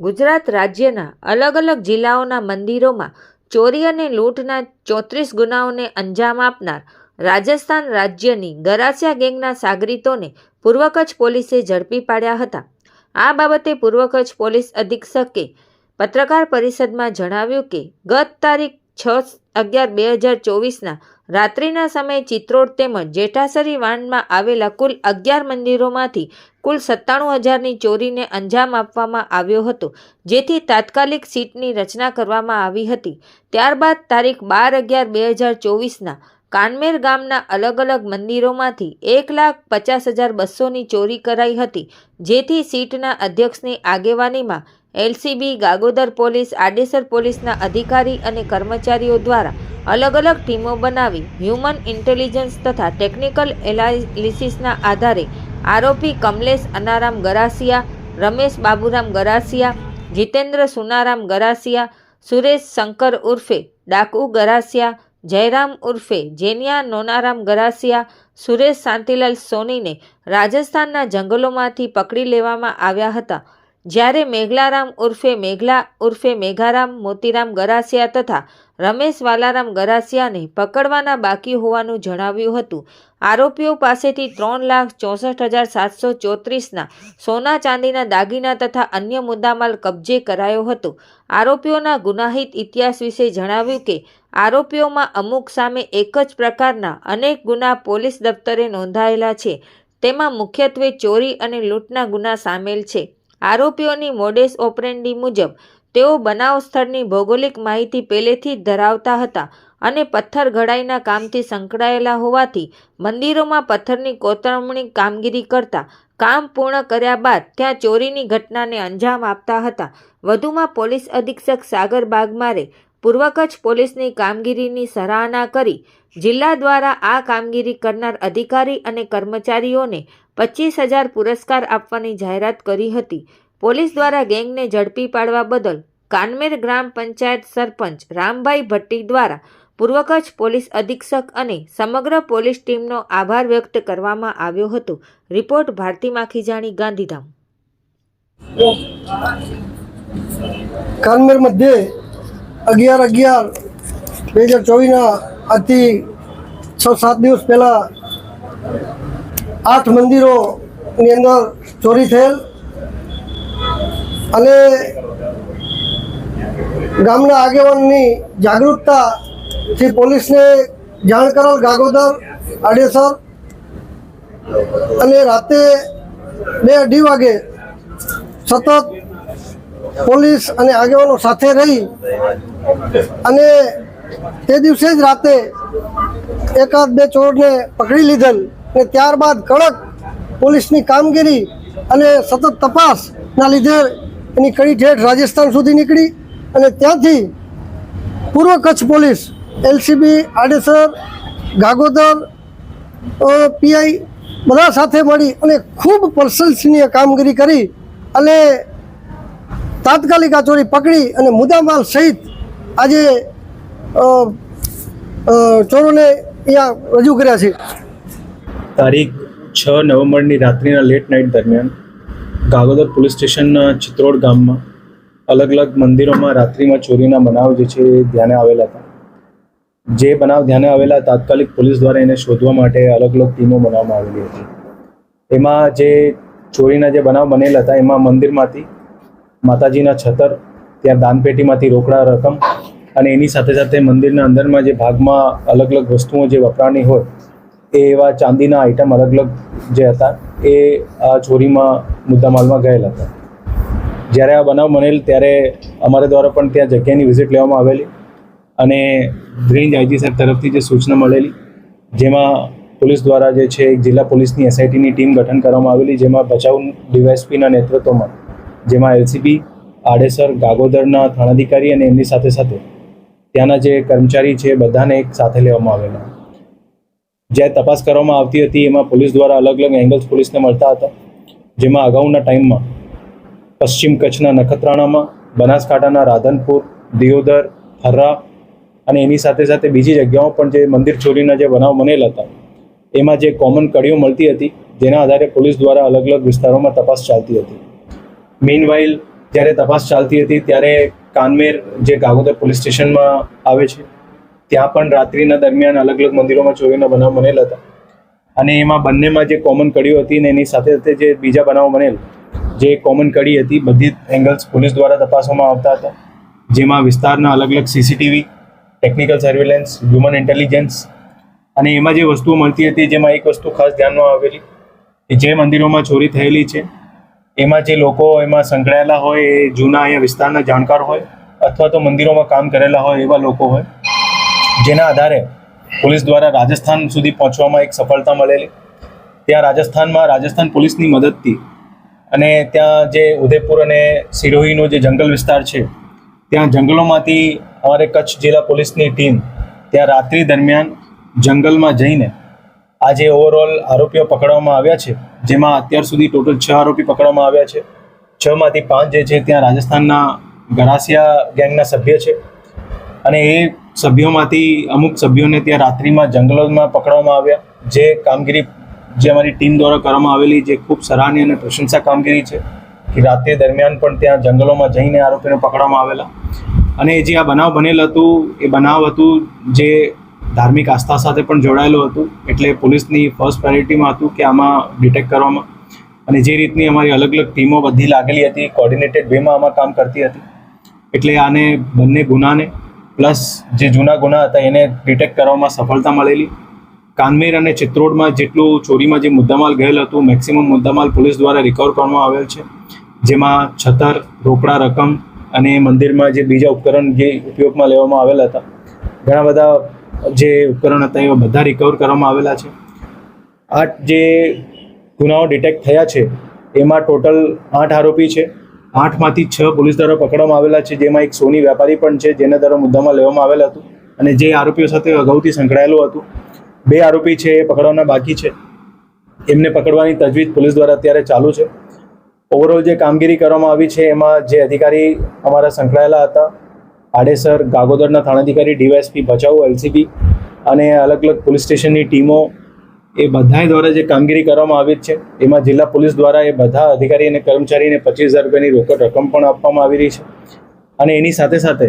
ગુજરાત રાજ્યના અલગ અલગ જિલ્લાઓના મંદિરોમાં ચોરી અને લૂંટના ચોત્રીસ ગુનાઓને અંજામ આપનાર રાજસ્થાન રાજ્યની ગરાસિયા ગેંગના સાગરીતોને પૂર્વ કચ્છ પોલીસે ઝડપી પાડ્યા હતા. આ બાબતે પૂર્વ કચ્છ પોલીસ અધિક્ષકે પત્રકાર પરિષદમાં જણાવ્યું કે, ગત તારીખ છ અગિયાર બે હજાર ચોવીસના રાત્રિના સમયે ચિત્રોડ તેમજ જેઠાસરી વાંડમાં આવેલા કુલ અગિયાર મંદિરોમાંથી કુલ સત્તાણું હજારની ચોરીને અંજામ આપવામાં આવ્યો હતો, જેથી તાત્કાલિક સીટની રચના કરવામાં આવી હતી. ત્યારબાદ તારીખ બાર અગિયાર બે હજાર ચોવીસના કાનમેર ગામના અલગ અલગ મંદિરોમાંથી એક લાખ પચાસ હજાર બસોની ચોરી કરાઈ હતી, જેથી સીટના અધ્યક્ષની આગેવાનીમાં એલસીબી, ગાગોદર પોલીસ, આડેસર પોલીસના અધિકારી અને કર્મચારીઓ દ્વારા અલગ અલગ ટીમો બનાવી હ્યુમન ઇન્ટેલિજન્સ તથા ટેકનિકલ એનાલિસિસના આધારે આરોપી કમલેશ અનારામ ગરાસિયા, રમેશ બાબુરામ ગરાસિયા, જીતેન્દ્ર સુનારામ ગરાસિયા, સુરેશ શંકર ઉર્ફે ડાકુ ગરાસિયા, જયરામ ઉર્ફે જેનિયા નોનારામ ગરાસિયા, સુરેશ શાંતિલાલ સોનીને રાજસ્થાનના જંગલોમાંથી પકડી લેવામાં આવ્યા હતા. જ્યારે મેઘલારામ ઉર્ફે મેઘલા ઉર્ફે મેઘારામ, મોતીરામ ગરાસિયા તથા રમેશ વાલારામ ગરાસિયાને પકડવાના બાકી હોવાનું જણાવ્યું હતું. આરોપીઓ પાસેથી ત્રણ લાખ ચોસઠ હજાર સાતસો ચોત્રીસના સોના ચાંદીના દાગીના તથા અન્ય મુદ્દામાલ કબજે કરાયો હતો. આરોપીઓના ગુનાહિત ઇતિહાસ વિશે જણાવ્યું કે, આરોપીઓમાં અમુક સામે એક જ પ્રકારના અનેક ગુના પોલીસ દફતરે નોંધાયેલા છે. તેમાં મુખ્યત્વે ચોરી અને લૂંટના ગુના સામેલ છે. આરોપીઓની મોડેસ ઓપરેન્ડી મુજબ, તેઓ બનાવ સ્થળની ભૌગોલિક માહિતી પહેલેથી જ ધરાવતા હતા અને પથ્થર ઘડાઈના કામથી સંકળાયેલા હોવાથી મંદિરોમાં પથ્થરની કોતરમણી કામગીરી કરતા કામ પૂર્ણ કર્યા બાદ ત્યાં ચોરીની ઘટનાને અંજામ આપતા હતા. વધુમાં પોલીસ અધિક્ષક સાગર બાગમારે પૂર્વ કચ્છ પોલીસની કામગીરીની સરાહના કરી જિલ્લા દ્વારા આ કામગીરી કરનાર અધિકારી અને કર્મચારીઓને પચીસ હજાર પુરસ્કાર આપવાની જાહેરાત કરી હતી. પોલીસ દ્વારા ગેંગને ઝડપી પાડવા બદલ કાનમેર ગ્રામ પંચાયત સરપંચ રામભાઈ ભટ્ટી દ્વારા પૂર્વ કચ્છ પોલીસ અધિક્ષક અને સમગ્ર પોલીસ ટીમનો આભાર વ્યક્ત કરવામાં આવ્યો હતો. રિપોર્ટ ભારતી માખીજાણી, ગાંધીધામ. કાનમેર મધ્યે અગિયાર અગિયાર, બે હજાર ચોવીસના આજથી છ, સાત દિવસ પહેલાં આઠ મંદિરોની અંદર ચોરી થયેલ અને ગામના આગેવાનની જાગૃતતાથી પોલીસને જાણ કરેલ ગાગોદર, આડેસર અને રાતે બે અઢી વાગે સતત પોલીસ અને આગેવાનો સાથે રહી અને તે દિવસે જ રાતે એકાદ બે ચોરને પકડી લીધેલ અને ત્યારબાદ કડક પોલીસની કામગીરી અને સતત તપાસના લીધે એની કડી ઠેઠ રાજસ્થાન સુધી નીકળી અને ત્યાંથી પૂર્વ Kutch police, LCB, Adesar, Gagodar PI બધા સાથે મળી અને ખૂબ પ્રશંસનીય કામગીરી કરી અને તાત્કાલિક આ ચોરી પકડી અને મુદ્દામાલ સહિત આજે ચોરોને અહીંયા રજૂ કર્યા છે. તારીખ છ નવેમ્બરની રાત્રિના લેટ નાઇટ દરમિયાન ગાગોદર પોલીસ સ્ટેશનના ચિત્રોડ ગામમાં અલગ અલગ મંદિરોમાં રાત્રિમાં ચોરીના બનાવ જે છે ધ્યાને આવેલા હતા. જે બનાવ ધ્યાને આવેલા તાત્કાલિક પોલીસ દ્વારા એને શોધવા માટે અલગ અલગ ટીમો બનાવવામાં આવેલી હતી. એમાં જે ચોરીના જે બનાવ બનેલા હતા, એમાં મંદિરમાંથી માતાજીના છતર ત્યાં દાનપેટીમાંથી રોકડા રકમ અને એની સાથે સાથે મંદિરના અંદરમાં જે ભાગમાં અલગ અલગ વસ્તુઓ જે વપરાણી હોય, એ એવા ચાંદીના આઇટમ અલગ અલગ જે હતા, એ આ ચોરીમાં મુદ્દામાલમાં ગયેલા હતા. જ્યારે આ બનાવ બનેલ ત્યારે અમારા દ્વારા પણ ત્યાં જગ્યાની વિઝિટ લેવામાં આવેલી અને રેન્જ આઈજી સાહેબ તરફથી જે સૂચના મળેલી, જેમાં પોલીસ દ્વારા જે છે જિલ્લા પોલીસની એસઆઈટીની ટીમ ગઠન કરવામાં આવેલી, જેમાં બચાવ ડીવાયસપીના નેતૃત્વમાં, જેમાં એલસીબી આડેસર ગાગોદરના થાણાધિકારી અને એમની સાથે સાથે ત્યાંના જે કર્મચારી છે બધાને એક સાથે લેવામાં આવેલા. જ્યારે તપાસ કરવામાં આવતી હતી, એમાં પોલીસ દ્વારા અલગ અલગ એંગલ્સ પોલીસને મળતા હતા, જેમાં અગાઉના ટાઈમમાં પશ્ચિમ કચ્છના નખત્રાણામાં, બનાસકાંઠાના રાધનપુર, દિયોદર હર્રા અને એની સાથે સાથે બીજી જગ્યાઓ પણ જે મંદિર ચોરીના જે બનાવ બનેલા હતા, એમાં જે કોમન કડીઓ મળતી હતી, જેના આધારે પોલીસ દ્વારા અલગ અલગ વિસ્તારોમાં તપાસ ચાલતી હતી. મીનવાઇલ જ્યારે તપાસ ચાલતી હતી ત્યારે કાનમેર જે ગાગોદર પોલીસ સ્ટેશનમાં આવે છે, ત્યાં પણ રાત્રિના દરમિયાન અલગ અલગ મંદિરોમાં ચોરીના બનાવ બનેલા હતા. અને એમાં બંનેમાં જે કોમન કડીઓ હતી ને એની સાથે સાથે જે બીજા બનાવો બનેલ, જે કોમન કડી હતી, બધી એંગલ્સ પોલીસ દ્વારા તપાસવામાં આવતા હતા. જેમાં વિસ્તારના અલગ અલગ CCTV technical surveillance human intelligence અને એમાં જે વસ્તુઓ મળતી હતી, જેમાં એક વસ્તુ ખાસ ધ્યાનમાં આવેલી, કે જે મંદિરોમાં ચોરી થયેલી છે એમાં જે લોકો એમાં સંકળાયેલા હોય એ જૂના અહીંયા વિસ્તારના જાણકાર હોય અથવા તો મંદિરોમાં કામ કરેલા હોય એવા લોકો હોય, જેના આધારે પોલીસ દ્વારા રાજસ્થાન સુધી પહોંચવામાં એક સફળતા મળેલી. ત્યાં રાજસ્થાનમાં રાજસ્થાન પોલીસની મદદથી અને ત્યાં જે ઉદયપુર અને સિરોહીનો જે જંગલ વિસ્તાર છે, ત્યાં જંગલોમાંથી અમારે કચ્છ જિલ્લા પોલીસની ટીમ ત્યાં રાત્રિ દરમિયાન જંગલમાં જઈને આ જે ઓવરઓલ આરોપીઓ પકડવામાં આવ્યા છે, જેમાં અત્યાર સુધી ટોટલ છ આરોપી પકડવામાં આવ્યા છે. છ માંથી પાંચ જે છે ત્યાં રાજસ્થાનના ગરાસિયા ગેંગના સભ્ય છે. અને એ સભ્યોમાંથી અમુક સભ્યોને ત્યાં રાત્રિમાં જંગલોમાં પકડવામાં આવ્યા, જે કામગીરી, જે અમારી ટીમ દ્વારા કરવામાં આવેલી જે ખૂબ સરાહનીય અને પ્રશંસા કામગીરી છે, કે રાત્રે દરમિયાન પણ ત્યાં જંગલોમાં જઈને આરોપીને પકડવામાં આવેલા. અને જે આ બનાવ બનેલ હતું, એ બનાવ હતું જે ધાર્મિક આસ્થા સાથે પણ જોડાયેલું હતું. એટલે પોલીસની ફર્સ્ટ પ્રાયોરિટીમાં હતું કે આમાં ડિટેક્ટ કરવામાં. અને જે રીતની અમારી અલગ અલગ ટીમો બધી લાગેલી હતી કોર્ડિનેટેડ વેમાં આમાં કામ કરતી હતી. એટલે આને બંને ગુનાને પ્લસ જે જૂના ગુના હતા, એને ડિટેક્ટ કરવામાં સફળતા મળેલી. કાનમેર અને ચિત્રોડમાં જેટલું ચોરીમાં જે મુદ્દામાલ ગયેલ હતું મેક્સિમમ મુદ્દામાલ પોલીસ દ્વારા રિકવર કરવામાં આવેલ છે. જેમાં છતર રોકડા રકમ અને મંદિરમાં જે બીજા ઉપકરણ જે ઉપયોગમાં લેવામાં આવેલા હતા. ઘણા બધા જે ઉપકરણ હતા, એવા બધા રિકવર કરવામાં આવેલા છે. આ જે ગુનાઓ ડિટેક્ટ થયા છે, એમાં ટોટલ આઠ આરોપી છે. આઠમાંથી છ પોલીસ દ્વારા પકડવામાં આવેલા છે, જેમાં એક સોની વેપારી પણ છે, જેના દ્વારા મુદ્દામાં લેવામાં આવેલ હતું. અને જે આરોપીઓ સાથે અગાઉથી સંકળાયેલું હતું. બે આરોપી છે, એ પકડવાના બાકી છે. એમને પકડવાની તજવીજ પોલીસ દ્વારા અત્યારે ચાલુ છે. ઓવરઓલ જે કામગીરી કરવામાં આવી છે, એમાં જે અધિકારી અમારા સંકળાયેલા હતા આડેસર ગાગોદરના થાણાધિકારી ડીવાયએસપી ભચાઉ, એલસીબી અને અલગ અલગ પોલીસ સ્ટેશનની ટીમો એ બધા દ્વારા જે કામગીરી કરવામાં આવી છે, એમાં જિલ્લા પોલીસ દ્વારા એ બધા અધિકારી અને કર્મચારીને પચીસ હજાર રૂપિયાની રોકડ રકમ પણ આપવામાં આવી રહી છે. અને એની સાથે સાથે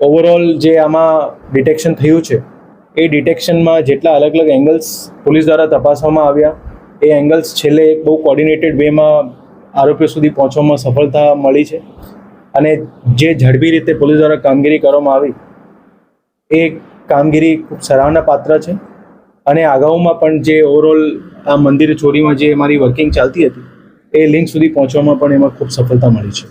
ઓવરઓલ જે આમાં ડિટેક્શન થયું છે, એ ડિટેક્શનમાં જેટલા અલગ અલગ એંગલ્સ પોલીસ દ્વારા તપાસવામાં આવ્યા, એ એંગલ્સ છેલ્લે એક બહુ કોર્ડિનેટેડ વેમાં આરોપીઓ સુધી પહોંચવામાં સફળતા મળી છે. અને જે ઝડપી રીતે પોલીસ દ્વારા કામગીરી કરવામાં આવી, એ કામગીરી ખૂબ સરાહના પાત્ર છે. અને અગાઉમાં પણ જે ઓવરઓલ આ મંદિર ચોરીમાં જે અમારી વર્કિંગ ચાલતી હતી, એ લિંક સુધી પહોંચવામાં પણ એમાં ખૂબ સફળતા મળી છે.